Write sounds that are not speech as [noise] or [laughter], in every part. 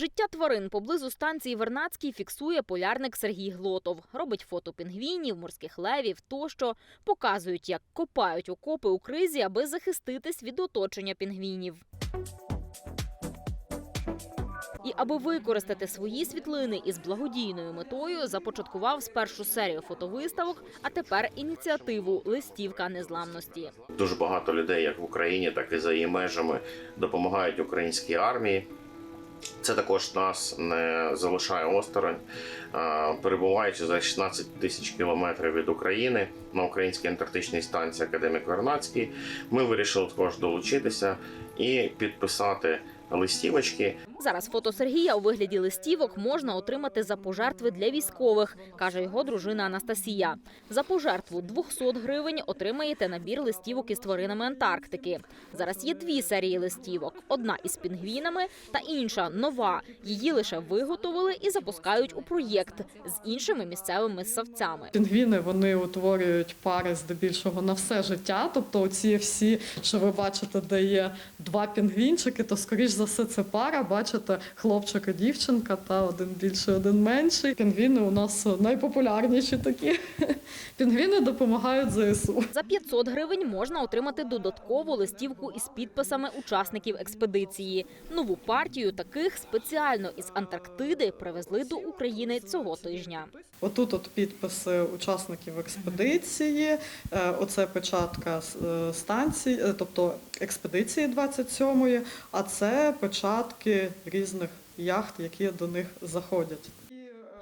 Життя тварин поблизу станції Вернадський фіксує полярник Сергій Глотов. Робить фото пінгвінів, морських левів тощо. Показують, як копають окопи у кризі, аби захиститись від оточення пінгвінів. І аби використати свої світлини із благодійною метою, започаткував спершу серію фотовиставок, а тепер ініціативу Листівка незламності. Дуже багато людей, як в Україні, так і за її межами, допомагають українській армії. Це також нас не залишає осторонь. Перебуваючи за 16 тисяч кілометрів від України на українській антарктичній станції Академік Вернацький. ми вирішили також долучитися і підписати листівочки. Зараз фото Сергія у вигляді листівок можна отримати за пожертви для військових, каже його дружина Анастасія. За пожертву 200 гривень отримаєте набір листівок із тваринами Антарктики. Зараз є дві серії листівок: одна із пінгвінами та інша нова. Її лише виготовили і запускають у проєкт з іншими місцевими ссавцями. Пінгвіни вони утворюють пари здебільшого на все життя. Тобто, оці всі, що ви бачите, де є два пінгвінчики, то скоріш за все це пара. Бачите, хлопчик і дівчинка, та один більший, один менший. Пінгвіни у нас найпопулярніші такі. [laughs] Пінгвіни допомагають ЗСУ. За 500 гривень можна отримати додаткову листівку із підписами учасників експедиції. Нову партію таких спеціально із Антарктиди привезли до України цього тижня. Отут от підписи учасників експедиції. е, Оце печатка е, станції, е, тобто експедиції 27-ї, а це печатки різних яхт, які до них заходять.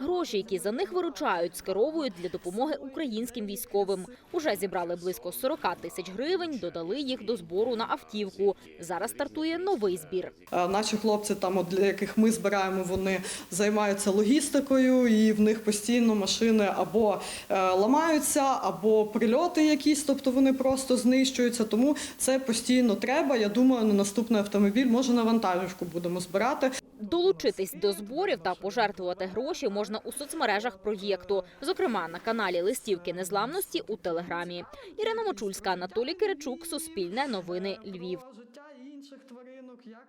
Гроші, які за них виручають, скеровують для допомоги українським військовим. Уже зібрали близько 40 тисяч гривень, додали їх до збору на автівку. Зараз стартує новий збір. Е, Наші хлопці, там, для яких ми збираємо, вони займаються логістикою, і в них постійно машини або е, ламаються, або прильоти якісь, тобто вони просто знищуються. Тому це постійно треба. Я думаю, на наступний автомобіль може на вантажівку будемо збирати. Долучитись до зборів та пожертвувати гроші можна у соцмережах проєкту, зокрема на каналі Листівки Незламності у Телеграмі. Ірина Мочульська, Анатолій Киричук, Суспільне новини Львів.